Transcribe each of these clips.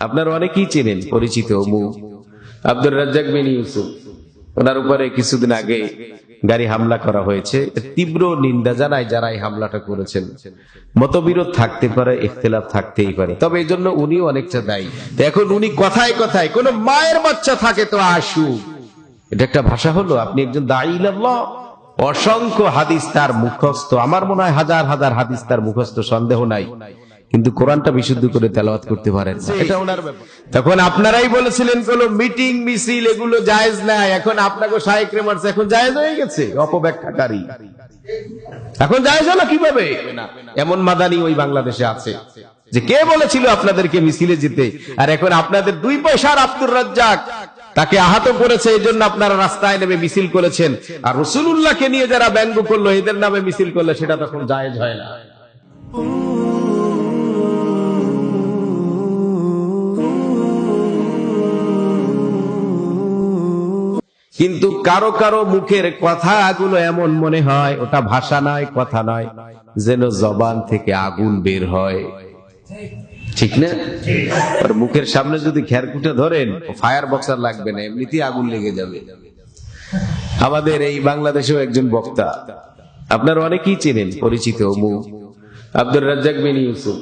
আপনারা অনেকেই চেনেন, পরিচিত মুখ আব্দুর রাজ্জাক বিন ইউসুফ। ওনার উপরে কিছুদিন আগে গাড়ি হামলা করা হয়েছে। তীব্র নিন্দা জানায় যারা এই হামলাটা করেছেন। মতবিরোধ থাকতে পারে, ইখতলাফ থাকতেই পারে। তবে এই জন্য উনিও অনেকটা দায়ী। এখন উনি কথায় কথায়, কোন মায়ের বাচ্চা থাকে তো আসু। এটা একটা ভাষা হলো, আপনি একজন দায়ী অসংখ্য হাদিস তার মুখস্থ। আমার মনে হয় হাজার হাজার হাদিস তার মুখস্থ, সন্দেহ নাই। কিন্তু কোরআনটা বিশুদ্ধ করে তেলাওয়াত করতে পারেন এটা ওনার ব্যাপার। তখন আপনারাই বলেছিলেন কোন মিটিং মিছিল এগুলো জায়েজ নাই এখন আপনাকে শাহেক রেমার্স এখন জায়েজ হয়ে গেছে অপব্যাখ্যাকারী। এখন জায়েজ হলো কীভাবে? এমন মাদানি ওই বাংলাদেশে আছে। যে কে বলেছিল আপনাদেরকে মিছিলে যেতে? আর এখন আপনাদের দুই পয়সার আব্দুর রাজ্জাক তাকে আহত করেছে এই জন্য আপনারা রাস্তায় নেমে মিছিল করেছেন। আর রসুল্লাহকে নিয়ে যারা ব্যঙ্গ করল এদের নামে মিছিল করলে সেটা তখন জায়েজ হয় না। কিন্তু কারও কারও মুখের কথা কথাগুলো এমন মনে হয়, ওটা ভাষা নয়, কথা নয়, যেন জবান থেকে আগুন বের হয়। ঠিক না? আর মুখের সামনে যদি খেরকুটে ধরেন ফায়ার বক্সার লাগবে না, এমনিতেই আগুন লেগে যাবে। আমাদের এই বাংলাদেশেও একজন বক্তা, আপনার অনেকেই চেনেন, পরিচিত মুখ আব্দুর রাজ্জাক বিন ইউসুফ।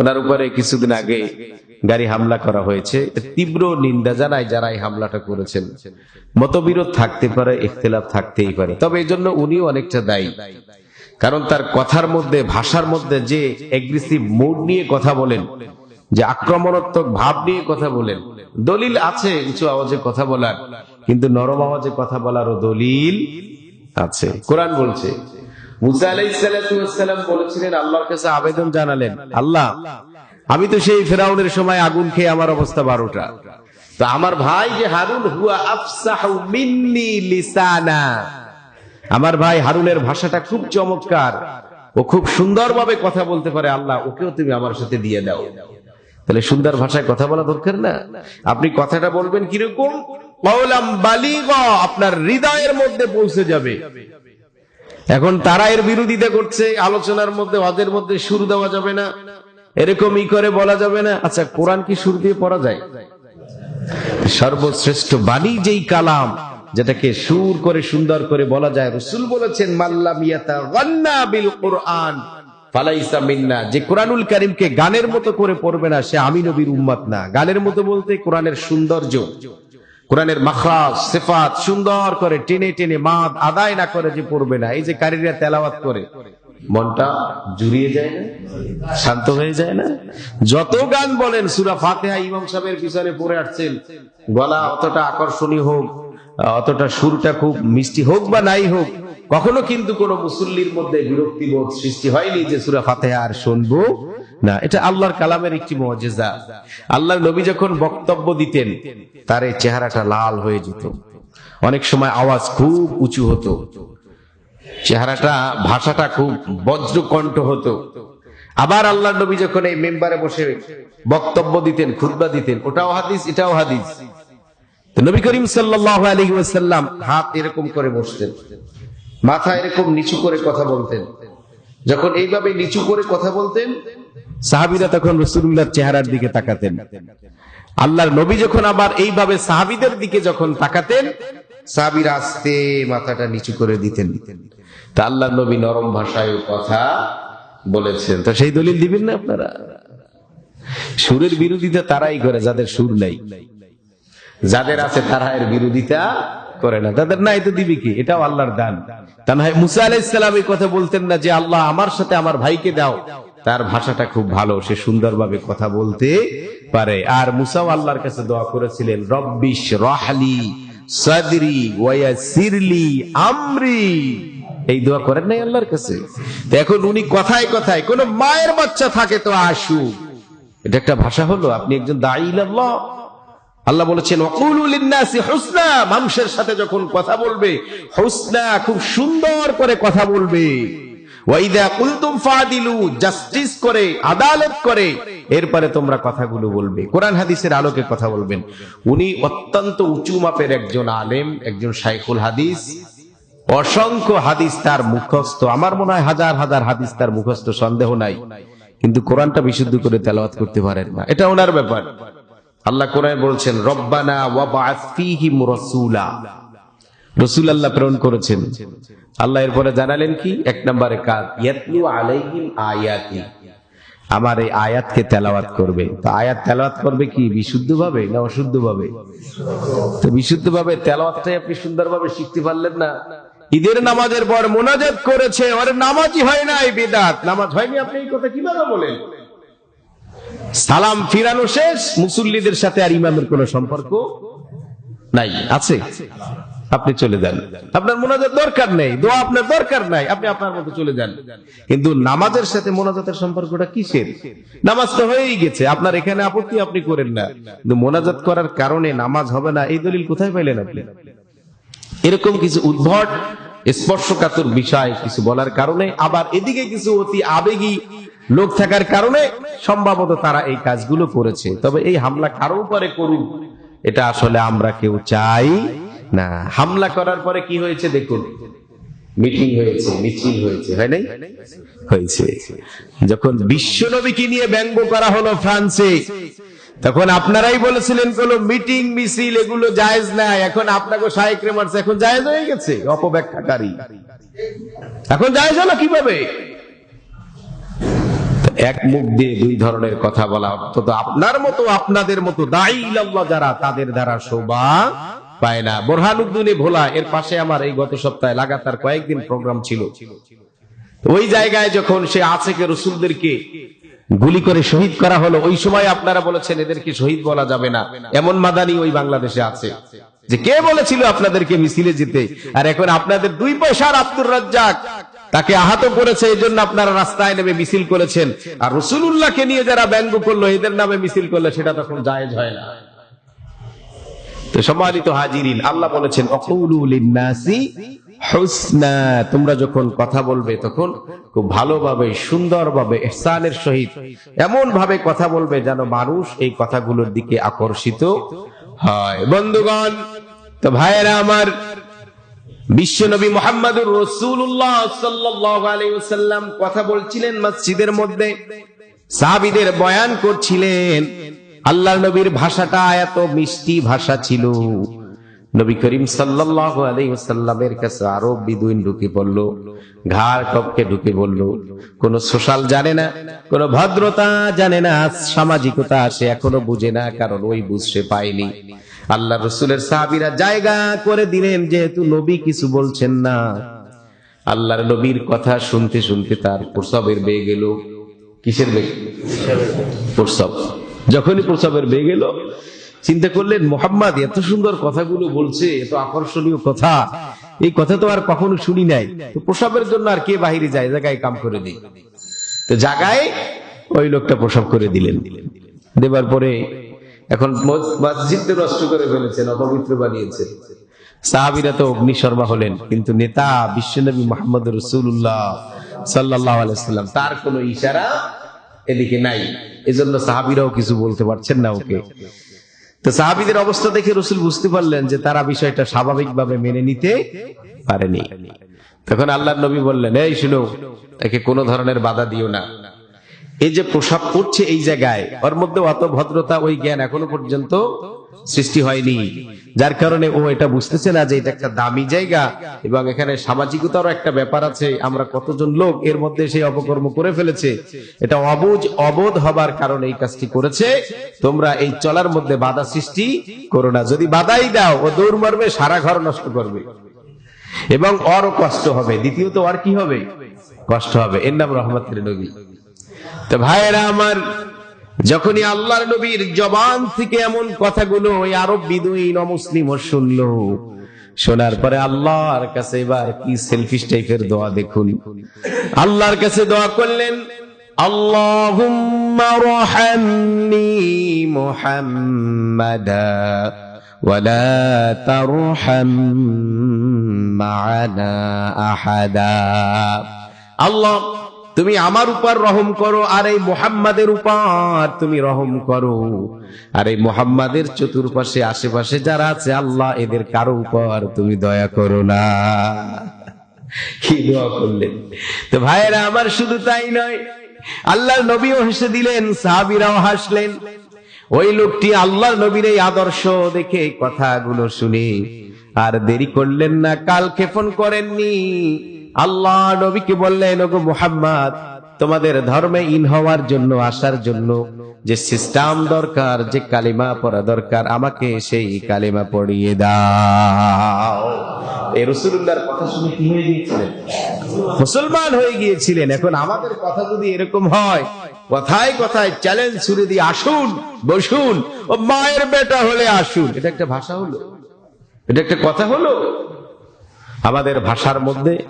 ওনার উপরে কিছুদিন আগে গাড়ি হামলা করা হয়েছে। তীব্র নিন্দা জানায় যারা এই হামলাটা করেছেন। মতবিরোধ থাকতে পারে, ইখতলাফ থাকতেই পারে। তবে এই জন্য উনিও অনেকটা দায়ী। কারণ তার কথার মধ্যে, ভাষার মধ্যে যে এগ্রেসিভ মুড নিয়ে কথা বলেন, যে আক্রমণাত্মক ভাব নিয়ে কথা বলেন, দলিল আছে উঁচু আওয়াজে কথা বলার, কিন্তু নরম আওয়াজে কথা বলারও দলিল আছে। কোরআন বলছে, মুসা আলাইসালাম বলেছিলেন, আল্লাহর কাছে আবেদন জানালেন, আল্লাহ আমি তো সেই ফেরাউনের সময় আগুন খেয়ে আমার অবস্থা বারোটা। তো আমার ভাই যে হারুন হুয়া আফসাহু মিন্নি লিসানা। আমার ভাই হারুনের ভাষাটা খুব চমৎকার। ও খুব সুন্দরভাবে কথা বলতে পারে। আল্লাহ, ওকেও তুমি আমার সাথে দিয়ে দাও। তাহলে সুন্দর ভাষায় কথা বলা দরকার না? আপনি কথাটা বলবেন কীরকম? আপনার হৃদয়ের মধ্যে পৌঁছে যাবে। এখন তারা এর বিরোধিতা করছে, আলোচনার মধ্যে, ওদের মধ্যে সুর দেওয়া যাবে না। এরকমই করে বলা যাবে না। আচ্ছা কোরআন কি সুর দিয়ে পড়া যায়? সর্বশ্রেষ্ঠ বাণী যেই কালাম, যেটাকে সুর করে সুন্দর করে বলা যায়, রসুল বলেছেন যে কোরআনুল কারিমকে গানের মতো করে পড়বে না, সে আমি নবীর উম্মত না। গানের মতো বলতে কোরআনের সৌন্দর্য, কোরআনের মাখরাজ, সেফাত সুন্দর করে টেনে টেনে মাদ আদায় না করে যে পড়বে না। এই যে কারীরা তেলাওয়াত করে মনটা জুড়িয়ে যায় না, শান্ত হয়ে যায় না। যত গান বলেন, সুরা ফাতেহা ইমাম সাহেবের পিছনে পড়ে আসছেন, গলা অতটা আকর্ষণীয় হোক, অতটা সুরটা খুব মিষ্টি হোক বা নাই হোক, কখনো কিন্তু কোন মুসল্লির মধ্যে বিরক্তি বোধ সৃষ্টি হয়নি যে সুরা ফাতেহা আর শুনব। না, এটা আল্লাহর কালামের একটি মজেজা। আল্লাহর নবী যখন বক্তব্য দিতেন, তার চেহারাটা লাল হয়ে যেত। অনেক সময় আওয়াজ খুব উঁচু হতো। চেহারাটা, ভাষাটা খুব বজ্রকণ্ঠ হতো। আবার আল্লাহ নবী যখন এই মেম্বারে বসে বক্তব্য দিতেন, খুতবা দিতেন, ওটাও হাদিস, এটাও হাদিস। নবী করিম ওয়াসাল্লাম হাত এরকম করে বসতেন, মাথা এরকম নিচু করে কথা বলতেন। যখন এইভাবে নিচু করে কথা বলতেন, সাহাবিরা তখন রসুল্লাহর চেহারার দিকে তাকাতেন। আল্লাহর নবী যখন আবার এইভাবে সাহাবিদের দিকে যখন তাকাতেন, সাহাবিরা আস্তে মাথাটা নিচু করে দিতেন। তা আল্লাহ নবী নরম ভাষায় কথা বলেছেন। তো সেই দলিল দিবেন না আপনারা? সুরের বিরোধিতা তারাই করে, যাদের সুর নাই। যাদের আছে তারা এর বিরোধিতা করে না। তাদের নাই তো দিবি কি? এটাও আল্লাহর দান। তা না মুসা আলাইসালাম এই কথা বলতেন না যে, আল্লাহ আমার সাথে আমার ভাইকে দাও। তার ভাষাটা খুব ভালো, সে সুন্দরভাবে কথা বলতে পারে। আর মুসাও আল্লাহর কাছে দোয়া করেছিলেন রব্বিশ রহালি সাদরি ওয়াসিরলি আমরি। এই দোয়া করেন নাই আল্লাহর কাছে? এখন উনি কথায় কথায়, কোন মায়ের বাচ্চা থাকে তো আসু এটা একটা ভাষা হলো, আপনি একজন দায়ী আল্লাহ। আল্লাহ বলেছেন মানুষের সাথে যখন কথা বলবে, হুসনা খুব সুন্দর করে কথা বলবে। করে, আদালত করে। এরপরে তোমরা কথাগুলো বলবে। কোরআন হাদিসের আলোকে কথা বলবেন। উনি অত্যন্ত উঁচু মাপের একজন আলেম, একজন শাইখুল হাদিস। অসংখ্য হাদিস তার মুখস্থ। আমার মনে হয় হাজার হাজার হাদিস তার মুখস্থ, সন্দেহ নাই। কিন্তু কোরআনটা বিশুদ্ধ করে তেলাওয়াত করতে পারেন না। এটা ওনার ব্যাপার। আল্লাহ কোরআন বলছেন, রব্বানা ওয়াবা'আথ ফীহিম রাসূলা। রসুল আল্লাহ প্রেরণ করেছেন। আল্লাহ এরপরে জানালেন কি? এক নম্বরে কাজ ইয়াতলু আলাইহিম আয়াতি। আমার এই আয়াতকে তেলাওয়াত করবে। তো আয়াত তেলাওয়াত করবে কি? বিশুদ্ধ ভাবে না অশুদ্ধ ভাবে তো বিশুদ্ধ ভাবে তেলাওয়াতটাই আপনি সুন্দরভাবে শিখতে পারলেন না। ঈদের নামাজের পর মোনাজাত করেছে, ওর নামাজই হয় না এই বিদাত। নামাজ হয়নি, আপনি এই কথা কীভাবে বলেন? সালাম ফিরানো শেষ, মুসল্লিদের সাথে আর ইমামের কোনো সম্পর্ক নাই, আছে? আপনি চলে যান। আপনার মোনাজাত দরকার নেই, দোয়া আপনার দরকার নাই, আপনি আপনার মতো চলে যান। কিন্তু নামাজের সাথে মোনাজাতের সম্পর্কটা কিসের? নামাজ তো হয়েই গেছে, আপনার এখানে আপত্তি আপনি করেন না। কিন্তু মোনাজাত করার কারণে নামাজ হবে না, এই দলিল কোথায় পাইলেন আপনি? এরকম কিছু উদ্ভট, স্পর্শকাতর বিষয় কিছু বলার কারণে, আবার এদিকে কিছু অতি আবেগী লোক থাকার কারণে সম্ভবত তারা এই কাজগুলো করেছে। তবে এই হামলা কারও উপরে করুক, এটা আসলে আমরা কেউ চাই না। হামলা করার পরে কি হয়েছে দেখুন। মিটিং হয়েছে, মিছিল হয়েছে, হয় নাই? হয়েছে। যখন বিশ্বনবীকে নিয়ে ব্যঙ্গ করা হলো ফ্রান্সে তখন আপনারাই বলেছিলেন কোন মিটিং, মিছিল এগুলো জায়েজ না এখন আপনাকে শাহেক রেমার্স এখন জায়েজ হয়ে গেছে। অপব্যাখ্যাকারী। এখন জায়েজ হলো কীভাবে? এক মুখ দিয়ে দুই ধরনের কথা বলা অন্তত আপনার মতো, আপনাদের মতো যারা, তাদের দ্বারা শোভা পায় না। বোরহানুদ্দিনে ভোলা, এর পাশে আমার এই গত সপ্তাহে লাগাতার কয়েকদিন প্রোগ্রাম ছিল। ওই জায়গায় যখন সে আছে কে রসুলদেরকে গুলি করে শহীদ করা হলো। ওই সময় আপনারা বলেছেন এদেরকে শহীদ বলা যাবে না? এমন মাদানি ওই বাংলাদেশে আছে। যে কে বলেছিল আপনাদেরকে মিছিলে যেতে? আর এখন আপনাদের দুই পয়সার আব্দুর রাজ্জাক, তাকে আহত করেছে এই জন্য আপনারা রাস্তায় নেমে মিছিল করেছেন। আর রসুল্লাহকে নিয়ে যারা ব্যঙ্গ করল, এদের নামে মিছিল করলে সেটা তখন জায়েজ হয় না। তো সম্মানিত হাজিরিন, আল্লাহ বলেছেন অকৌলুল নাসি হুসনা, তোমরা যখন কথা বলবে তখন খুব ভালোভাবে, সুন্দরভাবে, এহসানের সহিত এমন ভাবে কথা বলবে যেন মানুষ এই কথাগুলোর দিকে আকর্ষিত হয়। বন্ধুগণ, তো ভাইয়েরা আমার, বিশ্বনবী মোহাম্মদুর রসুল্লাহ ওয়াসাল্লাম কথা বলছিলেন মসজিদের মধ্যে। সাহাবীদের বয়ান করছিলেন আল্লাহ নবীর ভাষাটা এত মিষ্টি ভাষা ছিল। নবী করিম সাল্লাল্লাহু আলাইহি ওয়াসাল্লামের কাছে আরব বিদুইন ঢুকে পড়ল, ঘাড় কপকে ঢুকে পড়ল কোন সোশ্যাল জানে না, কোন ভদ্রতা জানে না সামাজিকতা সে এখনও বুঝে না, কারণ ওই বুঝ পায়নি। আল্লাহ রসুলের সাহাবিরা জায়গা করে দিলেন, যেহেতু নবী কিছু বলছেন না। আল্লাহর নবীর কথা শুনতে শুনতে তার প্রসবের বেয়ে গেল কিসের বেগ? প্রসব। যখনই প্রসবের বেয়ে গেল চিন্তা করলেন, মোহাম্মদ, এত সুন্দর কথাগুলো বলছে এত আকর্ষণীয় কথা। এই কথা তো আর কখনো শুনি নাই। তো প্রসবের জন্য আর কে বাহিরে যায়? জায়গায় কাম করে দিই তো জায়গায় ওই লোকটা প্রসব করে দিলেন। দেবার পরে এখন মসজিদ নষ্ট করে ফেলেছেন, অপবিত্র বানিয়েছেন। সাহাবিরা তো অগ্নিশর্মা হলেন, কিন্তু নেতা বিশ্বনবী মোহাম্মদ রসুল্লাহ সাল্লাহ তার কোন ইশারা এদিকে নাই। এজন্য সাহাবিরাও কিছু বলতে পারছেন না ওকে। তো সাহাবিদের অবস্থা দেখে রসুল বুঝতে পারলেন যে তারা বিষয়টা স্বাভাবিকভাবে মেনে নিতে পারেনি। তখন আল্লাহ নবী বললেন, এই শুনো তাকে কোনো ধরনের বাধা দিও না। এই যে প্রসাব করছে এই জায়গায়, ওর মধ্যে অত ভদ্রতা, ওই জ্ঞান এখনও পর্যন্ত সৃষ্টি হয়নি। যার কারণে ও এটা বুঝতেছে না যে এটা একটা দামি জায়গা এবং এখানে সামাজিকতারও একটা ব্যাপার আছে। আমরা কতজন লোক এর মধ্যে সেই অপকর্ম করে ফেলেছে। এটা অবুজ, অবোধ হবার কারণে এই কাজটি করেছে। তোমরা এই চলার মধ্যে বাধা সৃষ্টি করো না। যদি বাধাই দাও, ও দৌড় মারবে সারা ঘর নষ্ট করবে। এবং অরও কষ্ট হবে। দ্বিতীয়ত আর কি হবে? কষ্ট হবে। এর নাম রহমতের নবী। তো ভাইয়েরা আমার যখনই আল্লাহর নবীর জবান থেকে এমন কথাগুলো ওই আরব বিদুইন অমুসলিম শুনলো। শোনার পরে আল্লাহর কাছে এবার কি সেলফিশ টাইপের দোয়া দেখুন। আল্লাহর কাছে দোয়া করলেন আল্লাহ তুমি আমার উপর রহম করো, আর এই মোহাম্মদের উপর তুমি রহম করো। আর এই মোহাম্মদের চতুর্পাশে, আশেপাশে যারা আছে, আল্লাহ এদের কারও উপর তুমি দয়া করো না। কি দোয়া করলেন? তো ভাইয়েরা, আমার শুধু তাই নয়, আল্লাহর নবীও হেসে দিলেন, সাহাবিরাও হাসলেন। ওই লোকটি আল্লাহ নবীর এই আদর্শ দেখে কথাগুলো শুনে, আর দেরি করলেন না কাল ক্ষেপণ করেননি। আল্লাহ নবীকে বললেন, ওগো মুহাম্মদ, তোমাদের ধর্মে ইন হওয়ার জন্য, আসার জন্য যে সিস্টেম দরকার, যে কালিমা পড়া দরকার, আমাকে সেই কালিমা পড়িয়ে দাও। এই রসুল্লাহর কথা শুনে কি হয়ে গিয়েছিলেন? মুসলমান হয়ে গিয়েছিলেন। এখন আমাদের কথা যদি এরকম হয়, কথায় কথায় চ্যালেঞ্জ ছুড়ে দিয়ে আসুন, বসুন, ও মায়ের বেটা হলে আসুন। এটা একটা ভাষা হলো। এটা একটা কথা হলো। আমাদের ভাষার মধ্যে